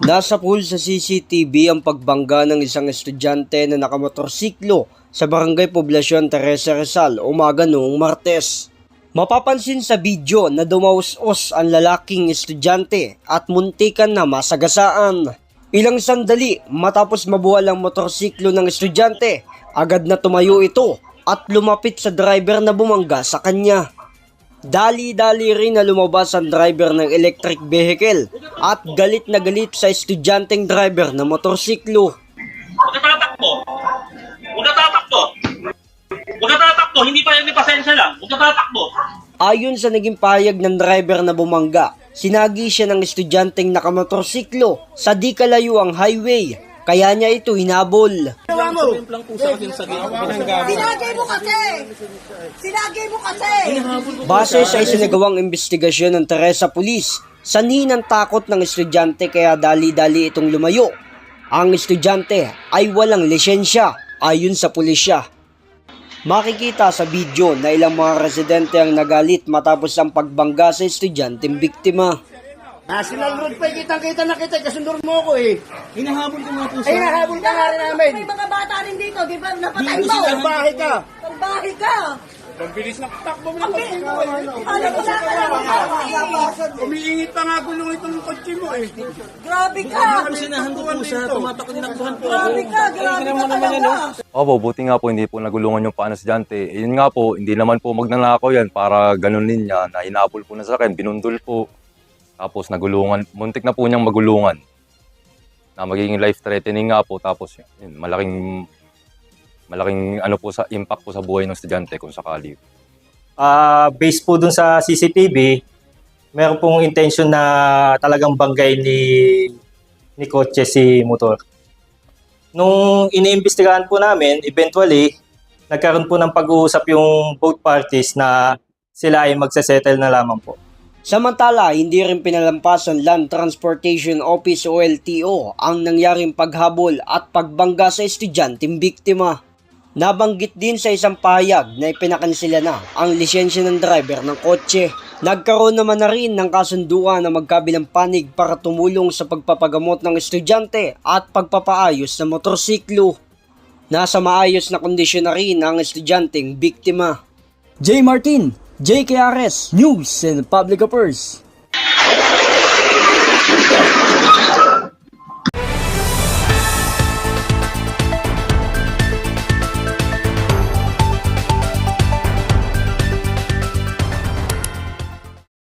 Nasa pool sa CCTV ang pagbangga ng isang estudyante na nakamotorsiklo sa Barangay Poblasyon Teresa Rizal umaga noong Martes. Mapapansin sa video na dumaus-os ang lalaking estudyante at muntikan na masagasaan. Ilang sandali matapos mabuwal ang motorsiklo ng estudyante, agad na tumayo ito at lumapit sa driver na bumangga sa kanya. Dali-dali rin na lumabas ang driver ng electric vehicle at galit na galit sa estudyanteng driver ng motorsiklo. Huwag tatakbo. Huwag tatakbo. Huwag tatakbo. Hindi pa hindi pasensya lang. Huwag tatakbo. Ayon sa naging payag ng driver na bumangga, sinagi siya ng estudyanteng nakamotorsiklo sa di kalayuang highway. Kaya niya ito hinabol. Sinagay mo kasi! Sinagay mo kasi! Base sa isinagawang investigasyon ng Teresa Police, sanhi ng takot ng estudyante kaya dali-dali itong lumayo. Ang estudyante ay walang lisensya ayon sa pulisya. Makikita sa video na ilang mga residente ang nagalit matapos ang pagbangga sa estudyanteng biktima. National Road pa, kitang-kita na kita, kasundur mo ako eh. Hinahabol ko nga po Ay, nahabol ka nga rin namin. May mga bata rin dito, di ba? Napatay mo! Ang bahay ka. Pagbahay ka! Ang bilis na takbo mo na Ang bilis mo! Alam ko na ka Umiingit pa nga gulong itong kotse mo eh. Grabe ka! Sinahan ko po siya, tumatakot tinakbuhan po ako. Grabe ka! Grabe ka talaga! Opo, buti nga po hindi po nagulungan yung paano estudyante. Eh, Yun nga po, hindi naman po magnanakaw yan para ganunin niya na hinapol po na sa akin, binundol po. Tapos nagulungan, muntik na po niyang magulungan. Na magiging life threatening nga po tapos yun, malaking malaking ano po sa impact po sa buhay ng estudyante kung sakali. Ah, based po dun sa CCTV, meron pong intention na talagang banggay ni ni kotse si motor. Nung iniimbestigahan po namin, eventually, nagkaroon po ng pag-uusap yung both parties na sila ay magsasettle na lamang po. Samantala, hindi rin pinalampas ng Land Transportation Office o LTO ang nangyaring paghabol at pagbangga sa estudyanteng biktima. Nabanggit din sa isang payag na ipinakansila na ang lisensya ng driver ng kotse. Nagkaroon naman na rin ng kasunduan na magkabilang panig para tumulong sa pagpapagamot ng estudyante at pagpapaayos ng motorsiklo. Nasa maayos na kondisyon na rin ang estudyanteng biktima. J. Martin, JKRS News and Public Affairs.